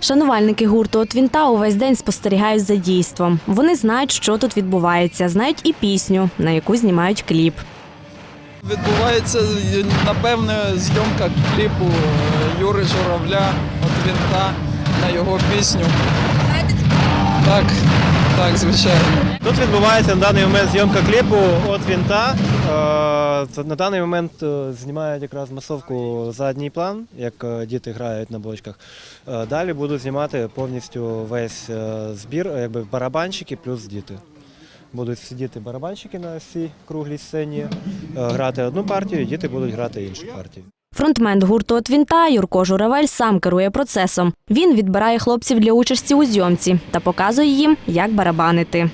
Шанувальники гурту от Вінта увесь день спостерігають за дійством. Вони знають, що тут відбувається, знають і пісню, на яку знімають кліп. Відбувається напевне зйомка кліпу е, Юри Журавля от вінта на його пісню. Так, так, звичайно. Тут відбувається на даний момент зйомка кліпу від вінта. Е, На даний момент е, знімають якраз масовку задній план, як е, діти грають на бочках. Е, Далі будуть знімати повністю весь збір, якби барабанщики плюс діти. Будуть сидіти барабанщики на цій круглій сцені, грати одну партію, діти будуть грати іншу партію. Фронтмен гурту от Вінта Юрко Журавель сам керує процесом. Він відбирає хлопців для участі у зйомці та показує їм, як барабанити.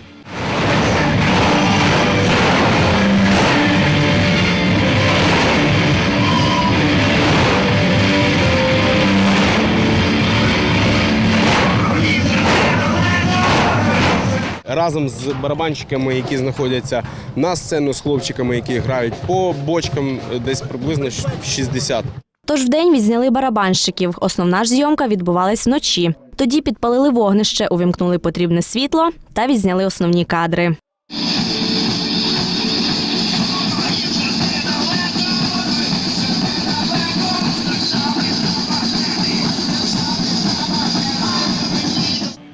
Разом з барабанщиками, які знаходяться на сцену з хлопчиками, які грають по бочкам, десь приблизно 60. Тож вдень відзняли барабанщиків. Основна ж зйомка відбувалась вночі. Тоді підпалили вогнище, увімкнули потрібне світло та відзняли основні кадри.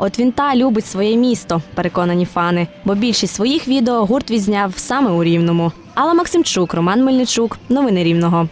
От він та любить своє місто, переконані фани, бо більшість своїх відео гурт відзняв саме у Рівному. Алла Максимчук, Роман Мельничук. Новини Рівного.